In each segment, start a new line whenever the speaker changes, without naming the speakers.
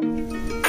Música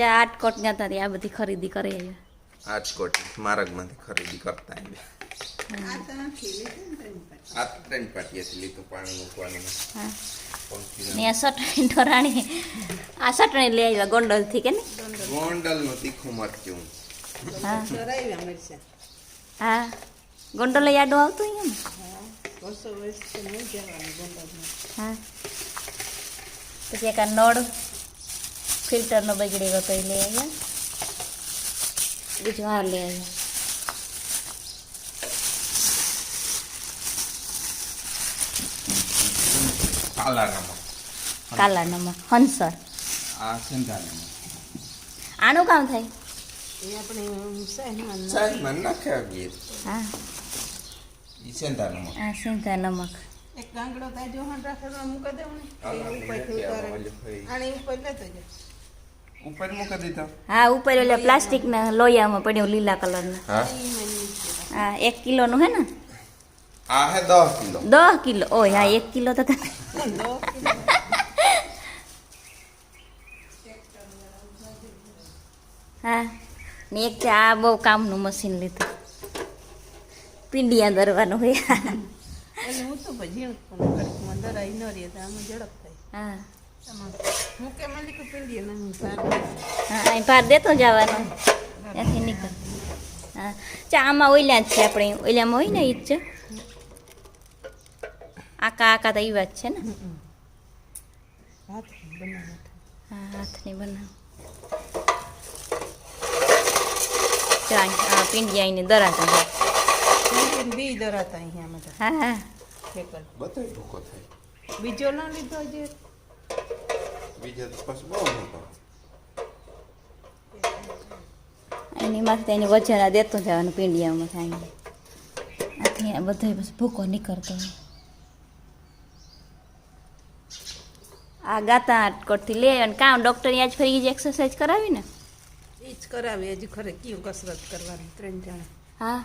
આજે આટકોટ ગયા હતા આ બધી ખરીદી કરી આવ્યા
રાજકોટ સ્મારકમાંથી ખરીદી કરતા આવ્યા આ ત્રણ પાટીએથી લીધું પાણી મૂકવાનું.
હા.
પંખી
ને. આ ચટણી ઢોરાણી આ ચટણી લઈ આવ્યા ગોંડલથી કે નહીં?
ગોંડલનું તીખું મરચું.
હા. હા. ગોંડલ યાડો આવતું અહીંયા ને? હા. પછી એક આ નળ ફિલ્ટરનો બગડી ગયો તો એ લઈ આવ્યા બીજું આ લઈ આવ્યા
કાલા નમક.
કાલા નમક હંસર.
આ સિંધા નમક.
આનું કામ થાય?
એ આપણે સહેમાન
સાઈઝમાં નાખ્યા
હા.
ઈ સિંધા નમક.
આ સિંધા નમક.
એક ગાંગડો તાજો હાંડ રાખવા મૂકી દેવું ને?
ઉપર
ઉતારે. આને ઉપર લેતો જાય.
ઉપર મૂકી દીધો.
હા ઉપર ઓલા પ્લાસ્ટિકના લોયામાં પડ્યો લીલા કલર
હા?
નીચે
હા એક કિલોનું હે ને?
આ હે દસ કિલો.
દસ કિલો. ઓય હા એક કિલો તો. હા ને એક છે આ બહુ કામનું મશીન લીધું. પીંડિયા દરવાનું હોય.
હું તો ભજી અંદર આવી ન રહી આમાં ઝડપ થાય.
હા. અહીં ભાર દેતો જવાનો. ત્યાંથી નીકળ. હા ચા આમાં ઓઈલા જ છે આપણે. ઓઈલામાં હોય ને જ છે. આકા આકા તો એ વાત છે ને? હા હાથની બનાવ. ચા આ પીંડિયા આઈને દરાતા હોય.
દરાતા અહીંયા
હા
બીજો ના લીધો જે
બીજો તો પછી બહુ મોટો
એની માથે એની વજન આ દેતો જવાનું પીંડિયામાં થાય આથી આ બધો બસ ભૂકો નીકળતો આ ગાતા કોટથી લે અને કામ ડૉક્ટર આજ ફરી જ એક્સરસાઇઝ કરાવી ને
એ જ કરાવી હજી ખરે કયું કસરત કરવાની ત્રણ જણા
હા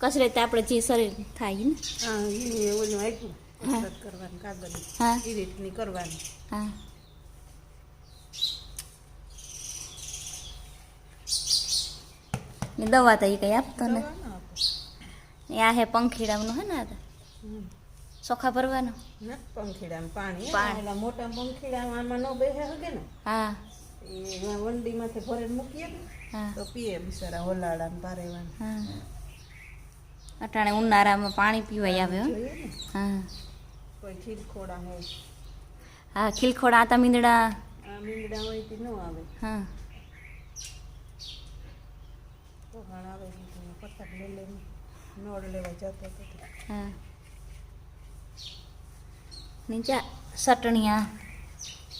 કસરત આપણે જે શરીર થાય ને
હા એ ઓલું આપ્યું કસરત કરવાની કાગળ
હા.
એ રીતની કરવાની.
હા. દવા તો એ કઈ આપતો ને આ હે પંખીડાનું હે ને સોખા ભરવાનો?
ના પંખીડામાં પાણી
પાણી.
મોટા પંખીડામાં આમાં ન બેસે હગે ને.
હા.
એ એમાં વંડીમાંથી ભરે મૂકીએ ને તો પીએ બિચારા હોલાડામાં પારેવાને
હા. અટાણે ઉનાળામાં પાણી પીવાય આવે હો.
જોઈએ ખીલખોડા હોય.
હા ખીલખોડા આતા મીંદડા.
આ મીંગડા હોય તે ન આવે.
હા.
તો ઘણ આવે પતંગ લઈ લઈને નોડ લેવા જતો હતો.
હા. નીચા સટણિયા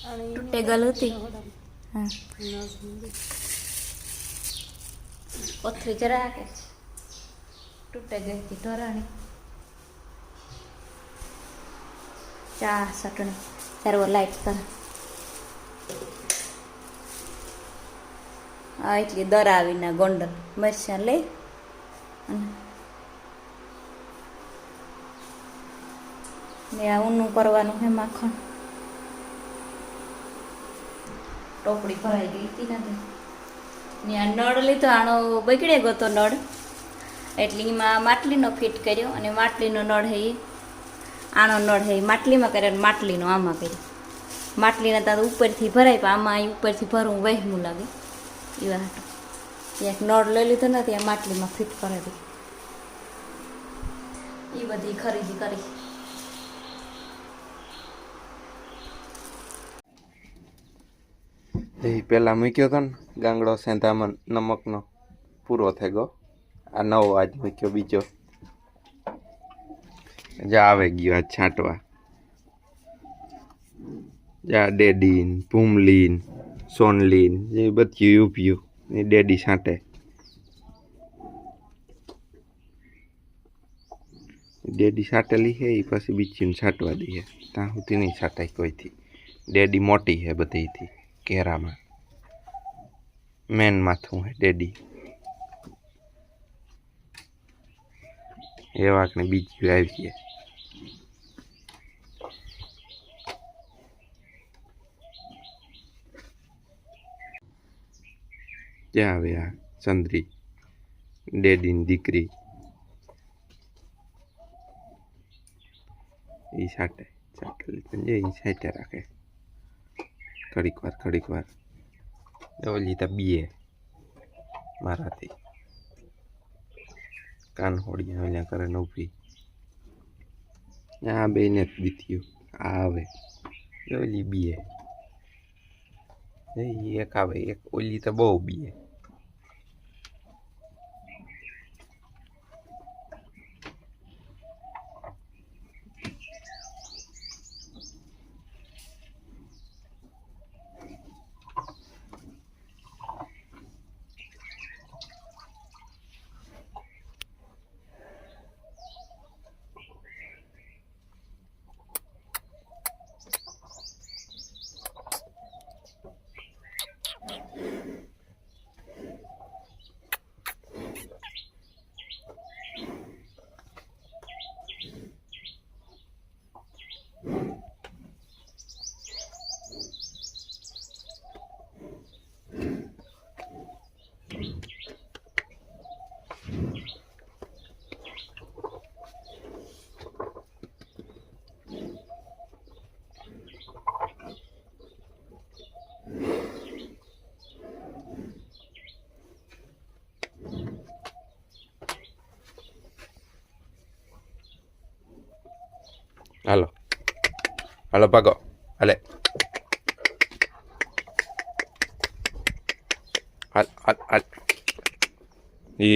અને
તૂટે ગલ હતી. હા. પથરી જરા કે તૂટે ગઈ હતી ઢોરાણી ચા ચટણી. સર્વ લાઈટ કર. હા, એટલે દરાવીના ગોંડલ મરચાં લઈ અને આ ઊનું કરવાનું હે માખણ. ટોપડી ભરાઈ ગઈ હતી ને આ નળ લીધો, આનો બગડે ગયો તો નળ. એટલે એમાં માટલીનો ફિટ કર્યો અને માટલીનો નળ હે આનો નળ હે, માટલીમાં કર્યો અને માટલીનો આમાં કર્યો. માટલીના તાર ઉપરથી ભરાય, પણ આમાં અહીં ઉપરથી ભરવું વહેમું લાગે. એવા એક નળ લઈ લીધો ને, ત્યાં માટલીમાં ફિટ કરાવી એ બધી ખરીદી કરી.
એ પેલા મૂક્યો હતો ને, ગાંગડો સેંધામાં નમકનો પૂરો થઈ ગયો. આ નવો આજ મૂક્યો બીજો. જે, આવે ગયો આ છાંટવા. જા, ડેડીન, ભૂમલીન, સોનલીન એ બધી ઉભ્યું એ ડેડી છાંટે. ડેડી છાંટેલી છે એ પછી બીજીને છાંટવા દઈએ ત્યાં સુધી નહીં છાંટાય કોઈથી. ડેડી મોટી છે બધીથી કેરામાં. મેન માથું હે ડેડી. એ વાકને બીજી આવી છે ક્યાં આવે આ ચંદ્રી? ડેડીની દીકરી. એ છાંટે છાંટેલી પણ જે એ છાંટે રાખે. ઘડીક વાર ઘડીક વાર. એ ઓલી તો બીએ મારાથી. કાન હોડી ઓલ્યા કરે નવરી. આ બેને જ બીત્યું આ આવે. ઓલી બીએ. એક આવે, એક ઓલી તો બહુ બીએ. હાલો હાલો ભાગો હાલે હાલ હાલ હાલ એ